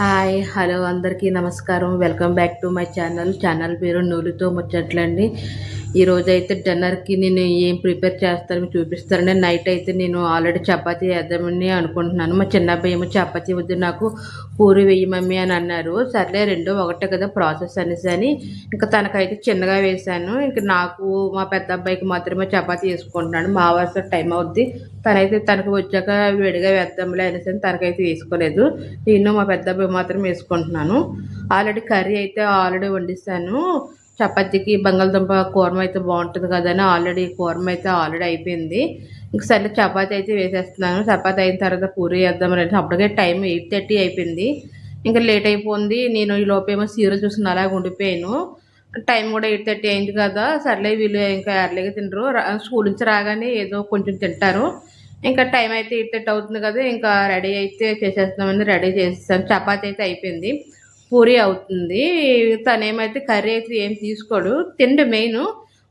Hi hello అందరికీ నమస్కారం. Welcome back to my channel. Channel పేరు నూలుతో ముచ్చట్లండి. ఈరోజు అయితే డిన్నర్కి నేను ఏం ప్రిపేర్ చేస్తానో చూపిస్తానండి. నైట్ అయితే నేను ఆల్రెడీ చపాతీ వేద్దామని అనుకుంటున్నాను. మా చిన్న అబ్బాయి ఏమో చపాతీ వద్దు నాకు పూరి వెయ్యి మమ్మీ అని అన్నారు. సర్లే రెండు ఒకటే కదా ప్రాసెస్ అనేసి అని ఇంకా తనకైతే చిన్నగా వేశాను. ఇంకా నాకు మా పెద్ద అబ్బాయికి మాత్రమే చపాతీ వేసుకుంటున్నాను మా వరుస టైం అవుద్ది. తనైతే తనకు వచ్చాక వేడిగా వేద్దాంలే అనేసి తనకైతే వేసుకోలేదు. నేను మా పెద్ద అబ్బాయి మాత్రం వేసుకుంటున్నాను. ఆల్రెడీ కర్రీ అయితే ఆల్రెడీ వండిస్తాను. చపాతీకి బంగాళదుంప కూరమ అయితే బాగుంటుంది కదా అని ఆల్రెడీ కూరమ అయితే ఆల్రెడీ అయిపోయింది. ఇంక సరే చపాతీ అయితే వేసేస్తున్నాను. చపాతీ అయిన తర్వాత పూరి వేద్దాం రండి అప్పటికే టైం ఎయిట్ థర్టీ అయిపోయింది. ఇంకా లేట్ అయిపోయింది. నేను ఈ లోపేమో సీరియల్ చూసిన అలాగే ఉండిపోయాను. టైం కూడా ఎయిట్ థర్టీ అయింది కదా. సర్లే వీళ్ళు ఇంకా ఎర్లీగా తినరు. స్కూల్ నుంచి రాగానే ఏదో కొంచెం తింటారు. ఇంకా టైం అయితే ఎయిట్ థర్టీ అవుతుంది కదా. ఇంకా రెడీ అయితే చేసేస్తున్నామని రెడీ చేసేస్తాను చపాతీ అయితే అయిపోయింది. పూరి అవుతుంది. తనేమైతే కర్రీ అయితే ఏం తీసుకోడు. తిండు మెయిన్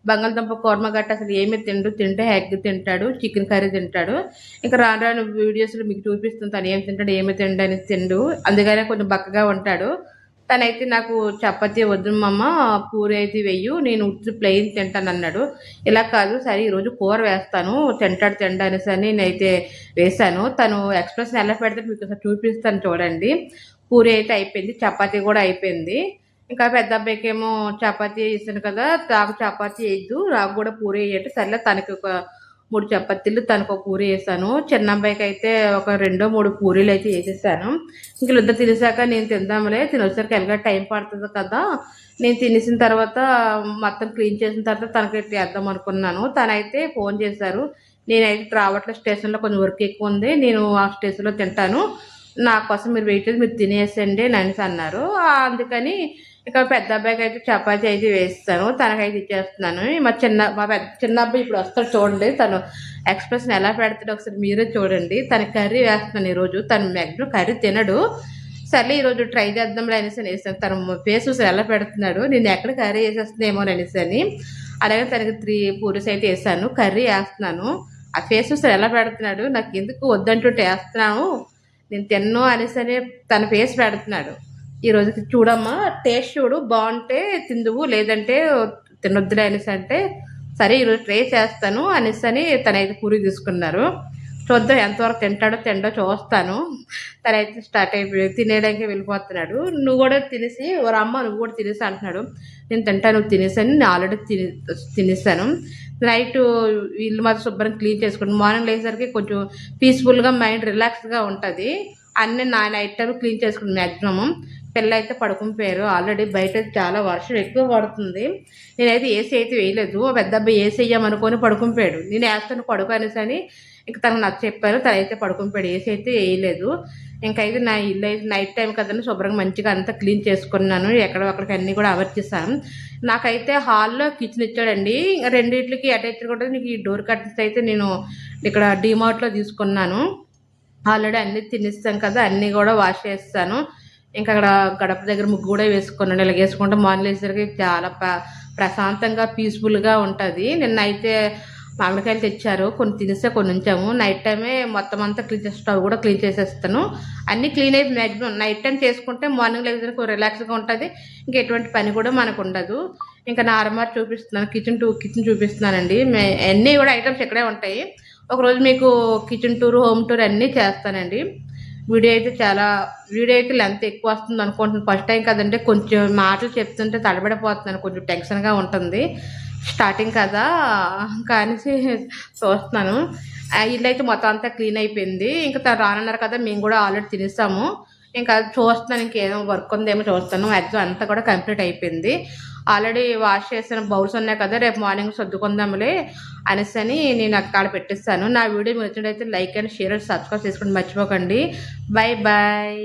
బంగాళదుంప కూర్మ గట్ట అసలు ఏమి తిండు. తింటే ఎగ్ తింటాడు చికెన్ కర్రీ తింటాడు. ఇంకా రాను రాను వీడియోస్లో మీకు చూపిస్తుంది తను ఏం తింటాడు ఏమి తిండు అని తిండు. అందుకనే కొంచెం బక్కగా ఉంటాడు. తనైతే నాకు చపాతీ వద్దు మమ్మ పూరి అయితే వెయ్యు. నేను ఉత్తి ప్లెయిన్ తింటాను అన్నాడు. ఇలా కాదు సరే ఈరోజు కూర వేస్తాను. తింటాడు తినడానికి అని నేనైతే వేశాను. తను ఎక్స్ప్రెషన్ ఎలా పెడితే మీకు చూపిస్తాను చూడండి. పూరి అయితే అయిపోయింది చపాతీ కూడా అయిపోయింది. ఇంకా పెద్ద అబ్బాయికి ఏమో చపాతీ వేసాను కదా నాకు చపాతీ వేయద్దు నాకు కూడా పూరి వేయట్టు సర్లే తనకి ఒక మూడు చపాతీలు తనకు ఒక పూరి వేసాను. చిన్న అబ్బాయికి అయితే ఒక రెండో మూడు పూరీలు అయితే వేసేసాను. ఇంక ఇద్దరు తినేసాక నేను తిందాంలే తినొచ్చేసరికి ఎలాగ టైం పడుతుంది కదా. నేను తినేసిన తర్వాత మొత్తం క్లీన్ చేసిన తర్వాత తనకి వేద్దాం అనుకున్నాను. తనైతే ఫోన్ చేశారు. నేనైతే రావట్లేదు స్టేషన్లో కొంచెం వర్క్ ఎక్కువ ఉంది నేను ఆ స్టేషన్లో తింటాను. నా కోసం మీరు వెయిట్ మీరు తినేసండి అని అన్నారు. అందుకని ఇక పెద్ద అబ్బాయికి అయితే చపాతి అయితే వేస్తాను. తనకైతే ఇచ్చేస్తున్నాను. మా చిన్న మా పెద్ద చిన్న అబ్బాయి ఇప్పుడు వస్తాడు చూడండి. తను ఎక్స్ప్రెషన్ ఎలా పెడతాడో ఒకసారి మీరే చూడండి. తన కర్రీ వేస్తున్నాను ఈరోజు. తను మ్యాక్సిమం కర్రీ తినడు. సర్లే ఈరోజు ట్రై చేద్దాం అనేసి వేసాను తన ఫేస్ చూసి ఎలా పెడుతున్నాడు. నేను ఎక్కడ కర్రీ వేసేస్తుందేమో అనేసి అని. అలాగే తనకి త్రీ పూరీస్ అయితే వేసాను. కర్రీ వేస్తున్నాను. ఆ ఫేస్ చూసి ఎలా పెడుతున్నాడు? నాకు ఎందుకు వద్దంటుంటే వేస్తున్నాను నేను తిన్ను అనేసి తన ఫేస్ పెడుతున్నాడు. ఈరోజు చూడమ్మా టేస్ట్ చూడు బాగుంటే తిందువు లేదంటే తినొద్దులే అనేసి అంటే సరే ఈరోజు ట్రై చేస్తాను అనేసి అని తనైతే పూరి తీసుకున్నారు. చూద్దాం ఎంతవరకు తింటాడో తిండో చూస్తాను. తనైతే స్టార్ట్ అయిపోయి తినేయడానికి వెళ్ళిపోతున్నాడు. నువ్వు కూడా తినేసి ఓ అమ్మ నువ్వు కూడా తినేసి అంటున్నాడు. నేను తింటా నువ్వు తినేసాను నేను ఆల్రెడీ తిని తినేసాను. నైట్ ఇల్లు మాత్రం శుభ్రం క్లీన్ చేసుకుంటాం మార్నింగ్ లేసరికి కొంచెం పీస్ఫుల్గా మైండ్ రిలాక్స్గా ఉంటుంది. అన్నీ నా నైట్ టైం క్లీన్ చేసుకుంటాం మ్యాక్సిమం పిల్ల అయితే పడుకుని పోయారు ఆల్రెడీ బయట చాలా వర్షం ఎక్కువ పడుతుంది. నేనైతే ఏసీ అయితే వేయలేదు. పెద్ద అబ్బాయి ఏసీ వేయమనుకొని పడుకునిపోయాడు నేను వేస్తాను పడుకు అనేసి అని ఇంకా తనకు నచ్చ చెప్పారు. తనైతే అయితే పోయాడు ఏసీ అయితే వేయలేదు. ఇంకైతే నా ఇల్లు అయితే నైట్ టైం కదండి శుభ్రంగా మంచిగా అంతా క్లీన్ చేసుకున్నాను. ఎక్కడ అక్కడికి అన్నీ కూడా అమర్చేసాను నాకైతే హాల్లో కిచెన్ ఇచ్చాడండి. రెండింటికి అటాచ్ కూడా నీకు ఈ డోర్ కర్టన్స్ అయితే నేను ఇక్కడ డిమార్ట్లో తీసుకున్నాను. ఆల్రెడీ అన్నీ తినిస్తాం కదా అన్నీ కూడా వాష్ చేస్తాను ఇంకా అక్కడ గడప దగ్గర ముగ్గు కూడా వేసుకున్నాను. ఇలా వేసుకుంటే మార్నింగ్ వేసరికి చాలా ప్రశాంతంగా పీస్ఫుల్గా ఉంటుంది. నిన్న అయితే మామిడికాయలు తెచ్చారు. కొన్ని తినేస్తే కొన్ని ఉంచాము. నైట్ టైమే మొత్తం అంతా క్లీన్ చేసి స్టవ్ కూడా క్లీన్ చేసేస్తాను. అన్నీ క్లీన్ అయ్యి మ్యాక్సిమం నైట్ టైం చేసుకుంటే మార్నింగ్ లేకపోతే రిలాక్స్గా ఉంటుంది. ఇంకా ఎటువంటి పని కూడా మనకు ఉండదు. ఇంకా నార్మల్ చూపిస్తున్నాను. కిచెన్ టూ కిచెన్ చూపిస్తున్నానండి. అన్నీ కూడా ఐటమ్స్ ఇక్కడే ఉంటాయి. ఒకరోజు మీకు కిచెన్ టూర్ హోమ్ టూర్ అన్నీ చేస్తానండి. వీడియో అయితే చాలా వీడియో అయితే లెంత్ ఎక్కువ వస్తుంది అనుకుంటున్నాను ఫస్ట్ టైం కదంటే కొంచెం మాటలు చెప్తుంటే తడబడిపోతున్నాను. కొంచెం టెన్షన్గా ఉంటుంది. స్టార్టింగ్ కదా కానీ చూస్తున్నాను. ఇల్లు అయితే మొత్తం అంతా క్లీన్ అయిపోయింది. ఇంకా తను రానన్నారు కదా మేము కూడా ఆల్రెడీ తినేస్తాము ఇంకా చూస్తున్నాను ఇంకేదో వర్క్ ఉందేమో చూస్తాను యాక్చువల్ అంతా కూడా కంప్లీట్ అయిపోయింది. ఆల్రెడీ వాష్ చేసిన బౌల్స్ ఉన్నాయి కదా రేపు మార్నింగ్ సర్దుకుందాంలే అనేసి అని నేను అక్కడ పెట్టిస్తాను. నా వీడియో నచ్చినట్టయితే like and share and subscribe చేసుకోండి. మర్చిపోకండి. Bye bye